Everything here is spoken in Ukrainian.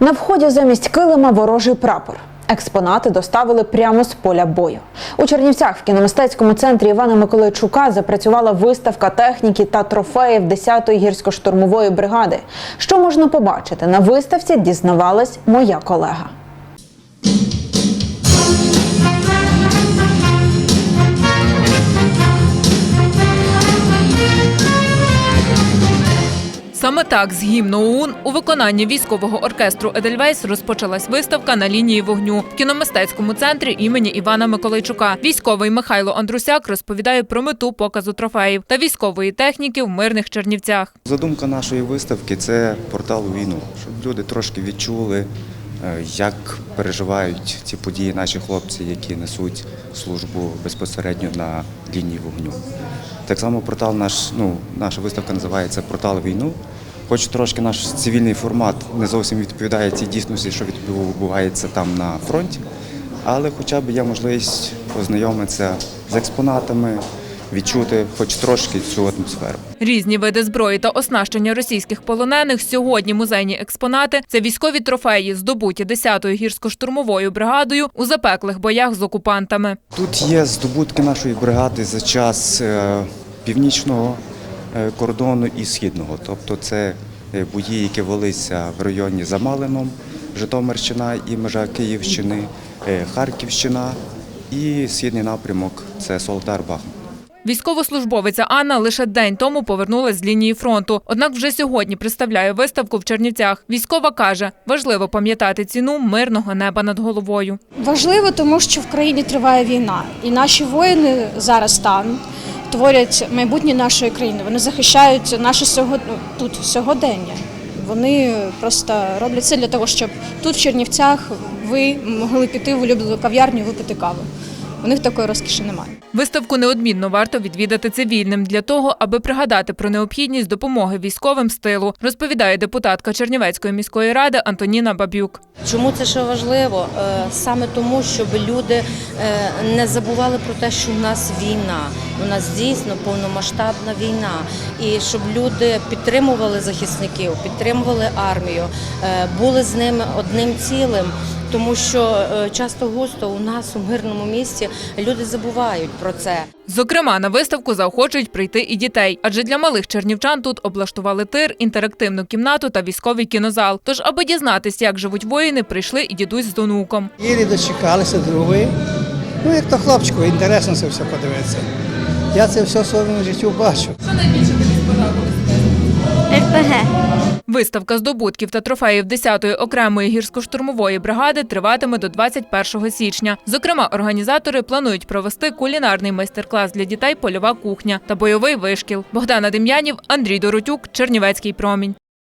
На вході замість килима ворожий прапор. Експонати доставили прямо з поля бою. У Чернівцях в кіномистецькому центрі Івана Миколайчука запрацювала виставка техніки та трофеїв 10-ї гірсько-штурмової бригади. Що можна побачити на виставці, дізнавалась моя колега. Саме так з гімну ОУН у виконанні військового оркестру Едельвейс розпочалась виставка на лінії вогню в кіномистецькому центрі імені Івана Миколайчука. Військовий Михайло Андрусяк розповідає про мету показу трофеїв та військової техніки в мирних Чернівцях. Задумка нашої виставки це портал у війну, щоб люди трошки відчули, е, як переживають ці події наші хлопці, які несуть службу безпосередньо на лінії вогню. Так само портал наш, ну, наша виставка називається Портал війну. Хоч трошки наш цивільний формат не зовсім відповідає цій дійсності, що відбувається там на фронті, але хоча б є можливість познайомитися з експонатами, відчути хоч трошки цю атмосферу. Різні види зброї та оснащення російських полонених сьогодні музейні експонати це військові трофеї, здобуті 10-ю гірсько-штурмовою бригадою у запеклих боях з окупантами. Тут є здобутки нашої бригади за час е, північного е, кордону і східного. Тобто це бої, які велися в районі за Малином, Житомирщина і межа Київщини, е, Харківщина і східний напрямок це Солтар Бахмут. Військовослужбовиця Анна лише день тому повернулась з лінії фронту. Однак вже сьогодні представляє виставку в Чернівцях. Військова каже, важливо пам'ятати ціну мирного неба над головою. Важливо, тому що в країні триває війна, і наші воїни зараз там творять майбутнє нашої країни. Вони захищають наше сьогодні тут сьогодення. Вони просто роблять це для того, щоб тут, в Чернівцях, ви могли піти в улюблену кав'ярню випити каву. У них такої розкіші немає. Виставку неодмінно варто відвідати цивільним для того, аби пригадати про необхідність допомоги військовим з тилу, розповідає депутатка Чернівецької міської ради Антоніна Бабюк. Чому це ще важливо? Е, Саме тому, щоб люди е, не забували про те, що в нас війна. У нас дійсно повномасштабна війна, і щоб люди підтримували захисників, підтримували армію, е, були з ними одним цілим. Тому що е, часто густо у нас у мирному місті люди забувають про це. Зокрема, на виставку заохочують прийти і дітей, адже для малих чернівчан тут облаштували тир, інтерактивну кімнату та військовий кінозал. Тож, аби дізнатись, як живуть воїни, прийшли і дідусь з онуком. Єлі дочекалися другої. Ну, як то хлопчику, інтересно це все подивитися. Я це все в своєму житті бачу. Виставка здобутків та трофеїв 10-ї окремої гірсько-штурмової бригади триватиме до 21 січня. Зокрема, організатори планують провести кулінарний майстер-клас для дітей Польова кухня та бойовий вишкіл. Богдана Дем'янів, Андрій Доротюк, Чернівецький промінь.